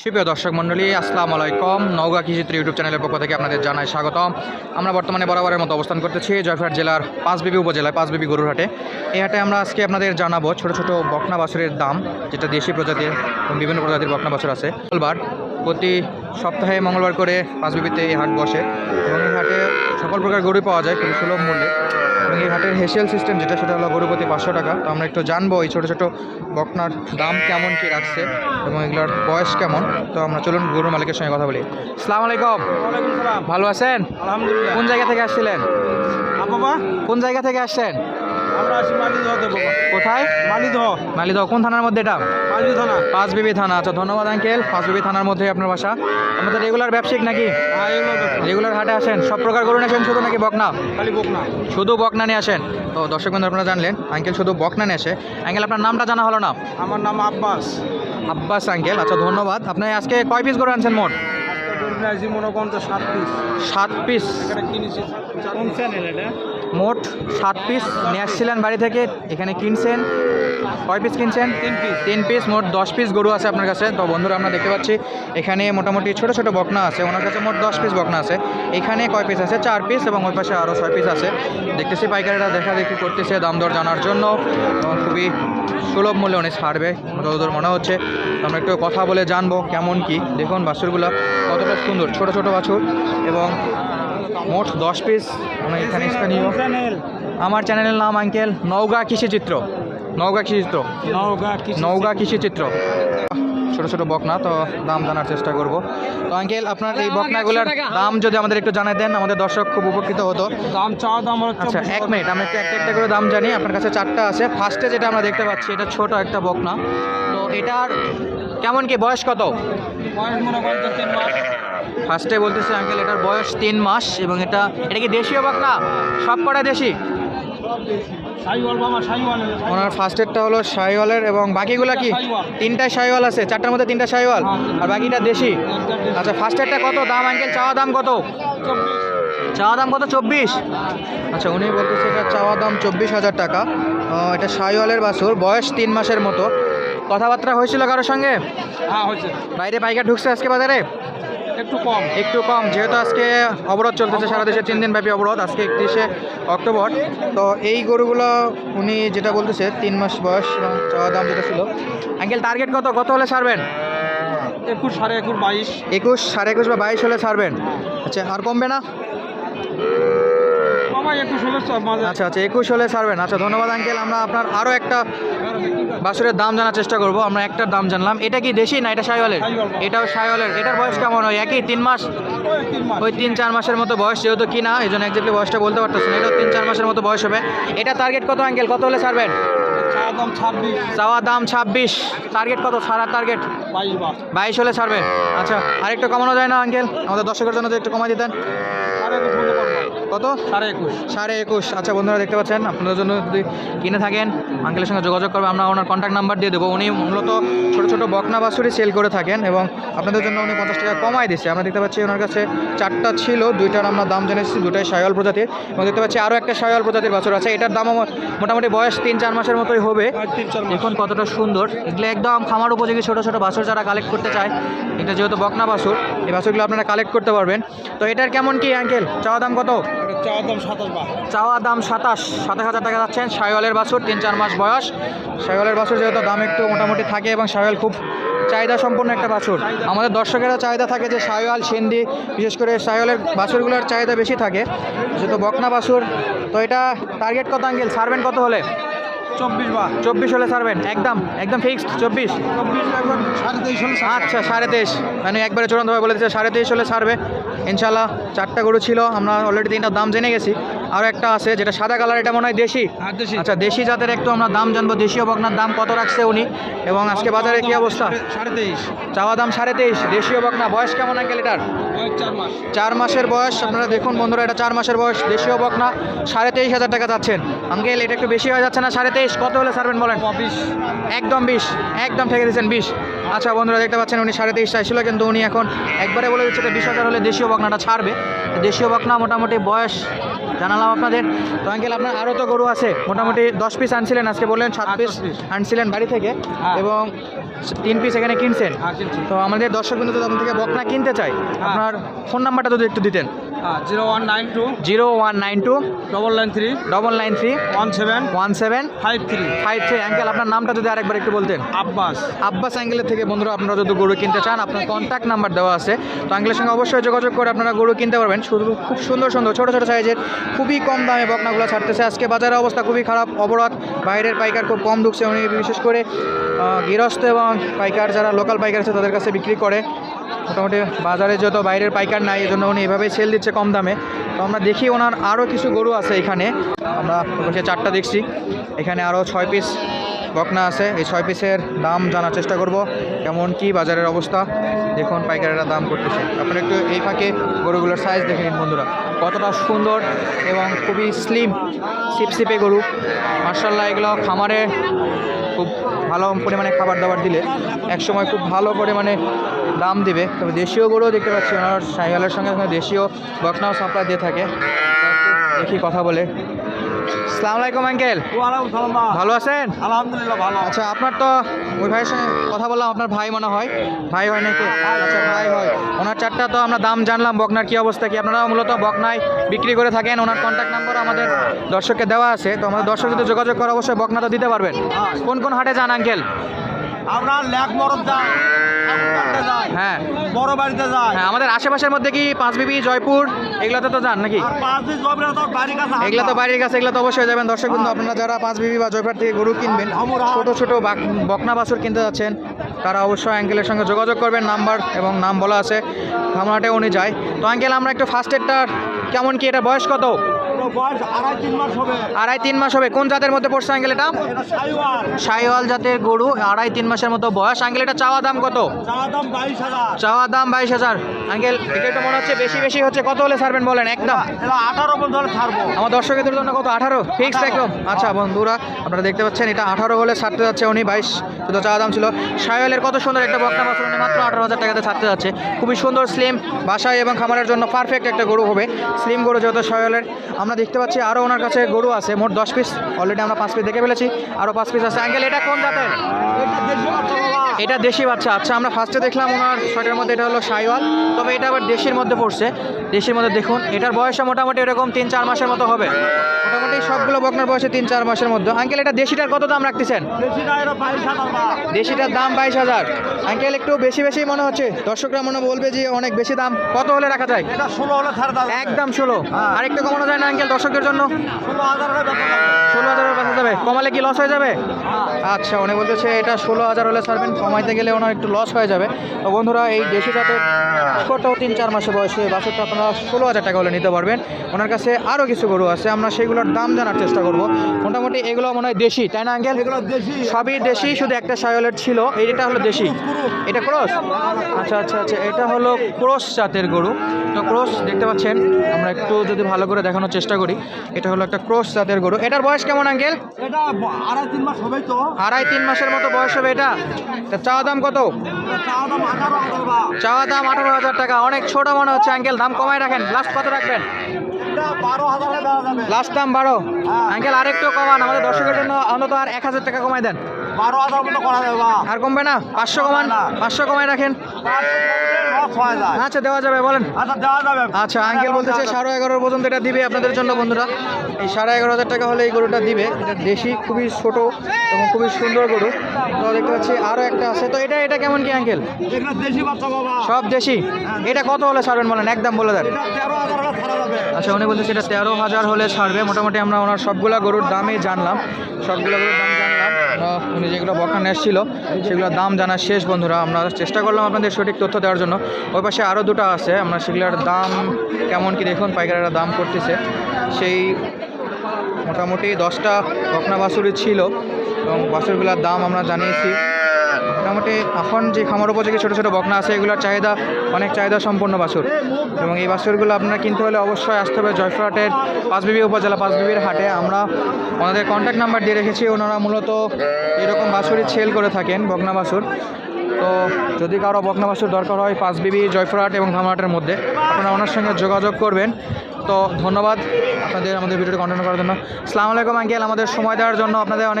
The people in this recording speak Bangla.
সুপ্রিয় দর্শক মণ্ডলী, আসসালামু আলাইকুম। নওগাঁ কৃষিত্র ইউটিউব চ্যানেলের পক্ষ থেকে আপনাদের জানাই স্বাগতম। আমরা বর্তমানে বরাবরের মতো অবস্থান করতেছি জয়ফাট জেলার পাঁচবিবি উপজেলায়, পাঁচবিবি গরুর হাটে এই হাটে আমরা আজকে আপনাদের জানাব ছোট ছোট বকনা বাছুরের দাম, যেটা দেশি প্রজাতির এবং বিভিন্ন প্রজাতির বকনা বাছুর আছে। মঙ্গলবার প্রতি সপ্তাহে মঙ্গলবার করে পাঁচবিবিতে এই হাট বসে এবং এই হাটে সকল প্রকার গরু পাওয়া যায়, খুবই সুলভ মূল্যে। এবং এই হাটের হেসেল সিস্টেম যেটা সেটা হলো গরু প্রতি পাঁচশো টাকা। তো আমরা একটু জানব এই ছোটো ছোটো বকনার দাম কেমন কী রাখছে এবং এগুলোর বয়স কেমন। তো আমরা চলুন গরুর মালিকের সঙ্গে কথা বলি। সালাম আলাইকুম। ভালো আছেন? আলহামদুলিল্লাহ। কোন জায়গা থেকে আসছিলেন? কোন জায়গা থেকে আসছেন? আমরা আছি মালিদহ তে বাবা কোথায়? মালিদহ। মালিদহ কোন থানার মধ্যে এটা? পাঁচবি থানা। পাঁচবিবি থানা। আচ্ছা ধন্যবাদ আঙ্কেল। পাঁচবিবি থানার মধ্যে আপনার বাসা। আমাদের রেগুলার ব্যবসায়িক নাকি? হ্যাঁ। রেগুলার হাটে আসেন। সব প্রকার গরু আসেন শুধু নাকি বকনা? খালি বোক না শুধু বকনা নিয়ে আসেন। তো দর্শক বন্ধু আপনারা জানলেন আঙ্কেল শুধু বকনা নিয়ে আসে। আঙ্কেল আপনার নামটা জানা হলো না? আমার নাম আব্বাস। আব্বাস আঙ্কেল। আচ্ছা ধন্যবাদ। আপনি আজকে কয় পিস গরু আনছেন মোট? সাত পিস সাত পিস কোন চ্যানেল এটা? মোট সাত পিস নিয়ে আসছিলেন বাড়ি থেকে। এখানে কিনছেন কয় পিস কিনছেন? তিন পিস তিন পিস মোট দশ পিস গরু আছে আপনার কাছে। তো বন্ধুরা আমরা দেখতে পাচ্ছি এখানে মোটামুটি ছোট ছোট বকনা আছে। ওনার কাছে মোট দশ পিস বকনা আছে। এখানে কয় পিস আছে? চার পিস এবং ওই পাশে আরও ছয় পিস আছে। দেখতেছি পাইকারিরা দেখা দেখি করতেছে দাম দর জানার জন্য। এবং খুবই সুলভ মূল্যে উনি ছাড়বে যতদূর মনে হচ্ছে। আমরা একটু কথা বলে জানব কেমন কি। দেখুন বাছুরগুলো কতটা সুন্দর ছোট ছোট বাছুর। এবং মোট দশ পিস আমরা এখানে স্থানীয়। আমার চ্যানেলের নাম আঙ্কেল নওগাঁ কৃষিচিত্র নওগাঁ কৃষিচিত্র নওগাঁ নওগাঁ কৃষিচিত্র ছোট ছোট বকনা তো দাম জানার চেষ্টা করব। তো আঙ্কেল আপনার এই বকনাগুলোর দাম যদি আমাদের একটু জানাই দেন আমাদের দর্শক খুব উপকৃত হতো। দাম চাওয়া দাম আচ্ছা এক মিনিট আমরা একটু একটা একটা করে দাম জানি। আপনার কাছে চারটা আছে। ফার্স্টে যেটা আমরা দেখতে পাচ্ছি এটা ছোট একটা বকনা। তো এটার কেমন কি বয়স কত? বয়স মনে করেন ফার্স্টে বলতেছে আঙ্কেল এটার বয়স তিন মাস এবং এটা এটা কি দেশীয় বকনা সব কটা দেশি? ওনার ফার্স্টেরটা হলো শাহিওয়ালের এবং বাকিগুলা কি। তিনটা শাহিওয়াল আছে চারটার মধ্যে তিনটা শাহিওয়াল আর বাকিটা দেশি। আচ্ছা ফার্স্টেরটা কত? দাম আঙ্কেল চাওয়া দাম কত? চাওয়া দাম কত? চব্বিশ। আচ্ছা উনি বলতেছে এটা চাওয়া দাম চব্বিশ হাজার টাকা। এটা শাহিওয়ালের বাছুর বয়স তিন মাসের মতো। কথাবার্তা হয়েছিল কারোর সঙ্গে? হ্যাঁ হচ্ছে বাইরে পাইকার ঢুকছে আজকে বাজারে? একটু কম। একটু কম যেহেতু আজকে অবরোধ চলতেছে সারা দেশে তিন দিন ব্যাপী অবরোধ আজকে একত্রিশে অক্টোবর। তো এই গরুগুলো উনি যেটা বলতেছে তিন মাস বয়স এবং চাওয়া দাম যেটা ছিল। আঙ্কেল টার্গেট কত? কত হলে ছাড়বেন? একুশ সাড়ে একুশ বাইশ। একুশ সাড়ে একুশ বা বাইশ হলে ছাড়বেন। আচ্ছা আর কমবে না? আচ্ছা আচ্ছা একুশ হলে ছাড়বেন। আচ্ছা ধন্যবাদ আঙ্কেল। আমরা আপনার আরও একটা বাছুরের দাম জানার চেষ্টা করব আমরা একটার দাম জানলাম। এটা কি দেশি না এটা সাইওয়ালের এটাও সাইওয়ালের এটার বয়স কেমন হয়? একই? তিন মাস? ওই তিন চার মাসের মতো বয়স যেহেতু কি না এই জন্য একজাক্টলি বয়সটা বলতে পারতেছি না। এটাও তিন চার মাসের মতো বয়স হবে। এটা টার্গেট কত আঙ্কেল কত হলে ছাড়বেন? চাওয়া দাম ছাব্বিশ। চাওয়া দাম ছাব্বিশ। টার্গেট কত? সারা টার্গেট বাইশ হলে ছাড়বেন। আচ্ছা আরেকটু কমানো যায় না আঙ্কেল আমাদের দর্শকের জন্য একটু কমাই দিতেন। কত? সাড়ে একুশ। সাড়ে একুশ। আচ্ছা বন্ধুরা দেখতে পাচ্ছেন? আপনাদের জন্য যদি কিনে থাকেন আঙ্কেলের সঙ্গে যোগাযোগ করবে আমরা ওনার কন্ট্যাক্ট নাম্বার দিয়ে দেবো। উনি মূলত ছোটো ছোটো বকনা বাছুরি সেল করে থাকেন এবং আপনাদের জন্য উনি পঞ্চাশ টাকা কমাই দিচ্ছে। আমরা দেখতে পাচ্ছি ওনার কাছে চারটা ছিল দুইটার আমরা দাম জেনেছি দুটাই সায়ল প্রজাতির। এবং দেখতে পাচ্ছি আরও একটা সায়ল প্রজাতির বাছুর আছে। এটার দামও মোটামুটি বয়স তিন চার মাসের মতোই হবে। দেখুন কতটা সুন্দর। এগুলো একদম খামার উপযোগী ছোটো ছোটো বাছুর যারা কালেক্ট করতে চায়। এটা যেহেতু বকনা বাছুর এই বাছুরগুলো আপনারা কালেক্ট করতে পারবেন। তো এটার কেমন কি অ্যাঙ্কেল চাওয়া দাম কত? চাওয়া দাম সাতাশ সাতাশ হাজার টাকা যাচ্ছেন সাইওয়ালের বাছুর তিন চার মাস বয়স। সাইওয়ালের বাছুর যেহেতু দাম একটু মোটামুটি থাকে এবং সাইওয়াল খুব চাহিদা সম্পন্ন একটা বাছুর। আমাদের দর্শকেরা চাহিদা থাকে যে সাইওয়াল সিন্ধি বিশেষ করে সাইওয়ালের বাছুরগুলোর চাহিদা বেশি থাকে। যেহেতু বকনা বাছুর তো এটা টার্গেট কত আঙ্গেল ছাড়বেন কত হলে? চব্বিশ বার চব্বিশ হলে ছাড়বেন একদম একদম ফিক্সড চব্বিশ? আচ্ছা সাড়ে তেইশ। মানে একবারে চূড়ান্তভাবে বলে দিচ্ছে সাড়ে তেইশ হলে ছাড়বে ইনশাল্লাহ চারটা গরু ছিল আমরা অলরেডি তিনটা দাম জেনে গেছি। আরও একটা আছে যেটা সাদা কালার এটা মনে হয় দেশি। আর দেশি। আচ্ছা দেশি জাতের একটু আমরা দাম জানব দেশীয় বকনার দাম কত রাখছে উনি? এবং আজকে বাজারে কি অবস্থা? সাড়ে- তেইশ। চাওয়া দাম সাড়ে তেইশ দেশীয় বকনা বয়স কেমন আঙ্কেল এটার? চার চার মাসের বয়স আপনারা দেখুন বন্ধুরা এটা চার মাসের বয়স। দেশীয় বক না সাড়ে তেইশ হাজার টাকা যাচ্ছেন। আঙ্কেল এটা একটু বেশি হয়ে যাচ্ছে না? সাড়ে তেইশ কত হলে সারবেন বলেন? বিশ। একদম বিশ একদম ঠেকে দিয়েছেন বিশ। আচ্ছা বন্ধুরা দেখতে পাচ্ছেন উনি সাড়ে তেইশ চাইছিল কিন্তু উনি এখন একবারে বলে দিচ্ছে যে বিশ হাজার হলে দেশীয় বকনাটা ছাড়বে। দেশীয় বকনা মোটামুটি বয়স জানালাম আপনাদের। তো আঙ্কেল আপনার আরও তো গরু আছে। মোটামুটি দশ পিস আনছিলেন আজকে বললেন সাত হ্যাঁ, পিস আনছিলেন বাড়ি থেকে হ্যাঁ। এবং তিন পিস এখানে কিনছেন। হ্যাঁ তো আমাদের দর্শক বিন্দু তখন থেকে বকনা কিনতে চাই আপনার ফোন নাম্বারটা যদি একটু দিতেন। হ্যাঁ zero one nine two zero one nine two double nine three double nine three one seven one seven five three five three uncle আপনার নামটা যদি আরেকবার একটু বলতেন। আব্বাস। আব্বাস অ্যাঙ্গেলের থেকে বন্ধুরা আপনারা যদি গরু কিনতে চান আপনার কন্ট্যাক্ট নাম্বার দেওয়া আছে। তো অ্যাঙ্গেলের সঙ্গে অবশ্যই যোগাযোগ করে আপনারা গরু কিনতে পারবেন। শুধু খুব সুন্দর সুন্দর ছোটো ছোটো সাইজের খুবই কম দামে বকনাগুলো ছাড়তেছে। আজকে বাজারের অবস্থা খুবই খারাপ অবরোধ বাইরের পাইকার খুব কম ঢুকছে। উনি বিশেষ করে গৃহস্থ এবং পাইকার যারা লোকাল পাইকার আছে তাদের কাছে বিক্রি করে। মোটামুটি বাজারে যত বাইরের পাইকার নাই, এজন্য উনি এভাবেই সেল দিচ্ছে কম দামে। তো আমরা দেখি ওনার আরও কিছু গরু আছে এখানে। আমরা চারটা দেখছি। এখানে আরও ছয় পিস বকনা আছে, এই ছয় পিসের দাম জানার চেষ্টা করব। কেমন কি বাজারের অবস্থা, দেখুন পাইকারেরা দাম করতেছে। আপনারা একটু এই ফাঁকে গরুগুলোর সাইজ দেখে নিন বন্ধুরা। কতটা সুন্দর এবং খুবই স্লিম সিপসিপে গরু। মার্শাল্লাহ এগুলো খামারে খুব ভালো পরিমাণে খাবার দাবার দিলে একসময় খুব ভালো পরিমাণে দাম দিবে। তবে দেশীয় গরুও দেখতে পাচ্ছি, ওনার সাইকেলের সঙ্গে সঙ্গে দেশীয় বকনাও সাপ্লাই দিয়ে থাকে। দেখি কথা বলে। সালাম আলাইকুম আঙ্কেল। ভালো আছেন? আলহামদুলিল্লাহ ভালো আচ্ছা আপনার তো ওই ভাইয়ের সঙ্গে কথা বললাম আপনার ভাই মনে হয়। ভাই হয় নাকি? আচ্ছা ভাই হয়। ওনার চারটা তো আমরা দাম জানলাম বকনার কি অবস্থা কি? আপনারা মূলত বকনায় বিক্রি করে থাকেন। ওনার কন্ট্যাক্ট নাম্বার আমাদের দর্শককে দেওয়া আছে। তো আমাদের দর্শক যদি যোগাযোগ করা অবশ্যই বকনা তো দিতে পারবেন। কোন কোন হাটে যান আঙ্কেল? আমরা লেক মরদ যাই হ্যাঁ। বড় বাড়িতে যাই। হ্যাঁ আমাদের আশেপাশের মধ্যে কি পাঁচবিবি জয়পুর এগুলোতে তো যান নাকি। এগুলো তো বাড়ির কাছে এগুলো তো অবশ্যই যাবেন। দর্শক কিন্তু আপনারা যারা পাঁচ বিবি বা জয়পাট থেকে গরু কিনবেন ছোট ছোট বাক- বকনা বাছুর কিনতে যাচ্ছেন তারা অবশ্যই অ্যাঙ্কেলের সঙ্গে যোগাযোগ করবেন নাম্বার এবং নাম বলা আছে। খামাটে উনি যায়। তো আঙ্কেল আমরা একটু ফার্স্ট এডটার কেমন কি এটা বয়স কত? আড়াই তিন মাস হবে। কোন জাতের মধ্যে পড়ছে আঙ্কেল এটা? সাইওয়াল। জাতের গরু আড়াই তিন মাসের মতো বয়স। আঙ্কেল এটা চাওয়া দাম কত? চাওয়া দাম বাইশ হাজার। আঙ্কেল এটা তো মনে হচ্ছে বেশি বেশি হচ্ছে। কত হলে ছাড়বেন বলেন একদম? আঠারো আমার দর্শকদের জন্য কত? আঠারো? ফিক্সড 18 একদম। আচ্ছা বন্ধুরা আপনারা দেখতে পাচ্ছেন এটা আঠারো হলে ছাড়তে যাচ্ছে উনি বাইশ। শুধু চাওয়া দাম ছিল। সায়লের কত সুন্দর একটা বক্তা মাত্র আঠারো হাজার টাকাতে ছাড়তে যাচ্ছে। খুবই সুন্দর স্লিম বাসায় এবং খামারের জন্য পারফেক্ট একটা গরু হবে। স্লিম গরু যেহেতু সয়লের, আমরা দেখতে পাচ্ছি আরও ওনার কাছে গরু আছে, মোট দশ পিস অলরেডি আমরা পাঁচ পিস দেখে ফেলেছি আরও পাঁচ পিস আছে। অ্যাঙ্গেল এটা কোন জাতের? এটা দেশি বাচ্চা। আচ্ছা আমরা ফার্স্টে দেখলাম ওনার শর্টের মধ্যে এটা হলো সাইওয়াল, তবে এটা আবার দেশির মধ্যে পড়ছে। দেশির মধ্যে দেখুন, এটার বয়সে মোটামুটি এরকম তিন চার মাসের মতো হবে। সবগুলো বকনার বয়সে তিন চার মাসের মধ্যে। আঙ্কেল এটা দেশিটার কত দাম রাখতেছেন? দেশিটার দাম বাইশ হাজার। আঙ্কেল একটু বেশি বেশি মনে হচ্ছে। দর্শকরা মনে বলবে যে অনেক বেশি দাম। কত হলে রাখা যায়? ষোলো হলে একদম ষোলো। আর একটু কমানো যায় না আঙ্কেল দর্শকদের জন্য? ষোলো হাজারের কাছে যাবে। কমালে কি লস হয়ে যাবে? আচ্ছা উনি বলতেছে এটা ষোলো হাজার হলে ছাড়বেন। কমাইতে গেলে ওনার একটু লস হয়ে যাবে। তো বন্ধুরা এই দেশি জাতের ছোট তিন চার মাসে বয়সে বাছুরটা আপনারা ষোলো হাজার টাকা হলে নিতে পারবেন। ওনার কাছে আরও কিছু গরু আছে। আমরা সেগুলোর দাম জানার চেষ্টা করব। মোটামুটি এগুলো মনে হয় দেশি তাই না আঙ্কেল? সবই দেশি শুধু একটা সায়লের ছিল এইটা হলো দেশি। এটা ক্রস? আচ্ছা আচ্ছা আচ্ছা এটা হলো ক্রস জাতের গরু। তো ক্রস দেখতে পাচ্ছেন আমরা একটু যদি ভালো করে দেখানোর চেষ্টা করি এটা হলো একটা ক্রস জাতের গরু। এটার বয়স কেমন আঙ্কেল? এটা আড়াই তিন মাস হবেই তো। আড়াই তিন মাসের মতো বয়স হবে এটা। চাওয়া দাম কত? এটা চাওয়া দাম আঠারো হাজার চাওয়া দাম আঠারো হাজার টাকা। অনেক ছোট মনে হচ্ছে আঙ্কেল দাম কমায় রাখেন। লাস্ট কত রাখবেন? লাস্ট দাম বারো। হ্যাঁ। আঙ্কেল আরেকটু কমান আমাদের দর্শকের জন্য অন্তত আর এক হাজার টাকা কমাই দেন। বারো হাজার মতো করা যাবে আর কমবে না? পাঁচশো কমান পাঁচশো কমায় রাখেন। হয়ে আচ্ছা দেওয়া যাবে বলেন। আচ্ছা দেওয়া যাবে। আচ্ছা আঙ্কেল বলতেছে সাড়ে এগারো পর্যন্ত এটা দিবে আপনাদের জন্য বন্ধুরা। এই সাড়ে এগারো হাজার টাকা হলে এই গরুটা দিবে। এটা দেশি খুবই ছোট এবং খুবই সুন্দর গরু। তো দেখতে পাচ্ছি আরও একটা আছে। তো এটা এটা কেমন কি আঙ্কেল? সব দেশি? এটা কত হলে ছাড়বেন বলেন? একদম বলে দেন এটা তেরো হাজার হলে ছাড়া যাবে আচ্ছা উনি বলতেছে সেটা তেরো হাজার হলে ছাড়বে। মোটামুটি আমরা ওনার সবগুলা গরুর দামই জানলাম। সবগুলো গরুর দাম জানলাম। উনি যেগুলো বখান এসেছিল সেগুলোর দাম জানার শেষ বন্ধুরা। আমরা চেষ্টা করলাম আপনাদের সঠিক তথ্য দেওয়ার জন্য। ওই পাশে আরও দুটো আছে। আমরা সেগুলোর দাম কেমন কি দেখুন, পাইকারেরা দাম করতেছে। সেই মোটামুটি দশটা বকনা বাছুরি ছিল। এবং বাছুরগুলোর দাম আমরা জানিয়েছি। মোটামুটি এখন যে খামার উপযোগী ছোটো ছোটো বকনা আছে, এগুলোর চাহিদা অনেক চাহিদা সম্পন্ন বাছুর। এবং এই বাছুরগুলো আপনারা কিনতে হলে অবশ্যই আসতে হবে জয়ফ্রহাটের পাঁচবিবি উপজেলা, পাঁচবিবির হাটে। আমরা ওনাদের কন্ট্যাক্ট নাম্বার দিয়ে রেখেছি, ওনারা মূলত এরকম বাছুরই সেল করে থাকেন, বকনা বাছুর। তো যদি কারও বকনা বাছুর দরকার হয়, পাঁচবিবি জয়ফ্রহাট এবং ধামহাটের মধ্যে, আপনারা ওনার সঙ্গে যোগাযোগ করবেন। তো ধন্যবাদ আপনাদের আমাদের ভিডিওটি কন্টিনিউ করার জন্য। আসসালামু আলাইকুম আঙ্কেল আমাদের সময় দেওয়ার জন্য আপনাদের অনেক